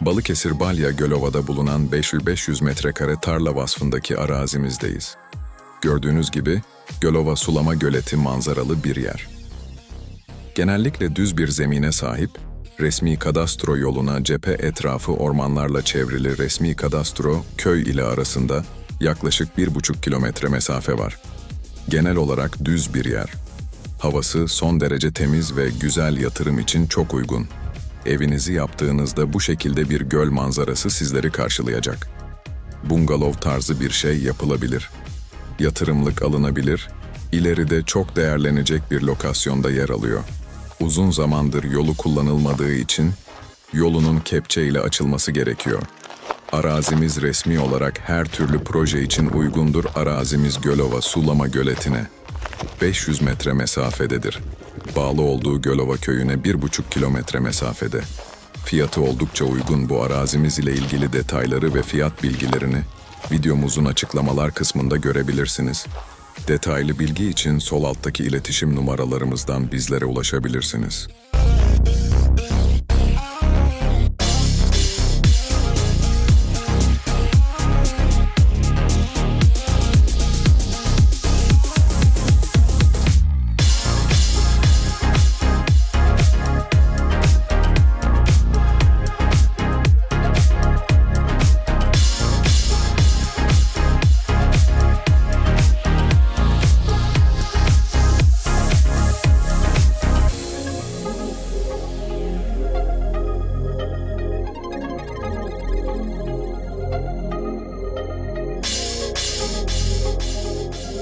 Balıkesir Balya Gölova'da bulunan 500 metrekare tarla vasfındaki arazimizdeyiz. Gördüğünüz gibi Gölova sulama göleti manzaralı bir yer. Genellikle düz bir zemine sahip, resmi kadastro yoluna cephe etrafı ormanlarla çevrili resmi kadastro köy ile arasında yaklaşık bir buçuk kilometre mesafe var. Genel olarak düz bir yer. Havası son derece temiz ve güzel yatırım için çok uygun. Evinizi yaptığınızda bu şekilde bir göl manzarası sizleri karşılayacak. Bungalov tarzı bir şey yapılabilir. Yatırımlık alınabilir, ileride çok değerlenecek bir lokasyonda yer alıyor. Uzun zamandır yolu kullanılmadığı için yolunun kepçe ile açılması gerekiyor. Arazimiz resmi olarak her türlü proje için uygundur. Arazimiz Gölova Sulama Göleti'ne 500 metre mesafededir. Bağlı olduğu Gölova köyüne 1,5 kilometre mesafede. Fiyatı oldukça uygun bu arazimiz ile ilgili detayları ve fiyat bilgilerini videomuzun açıklamalar kısmında görebilirsiniz. Detaylı bilgi için sol alttaki iletişim numaralarımızdan bizlere ulaşabilirsiniz.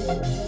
Bye.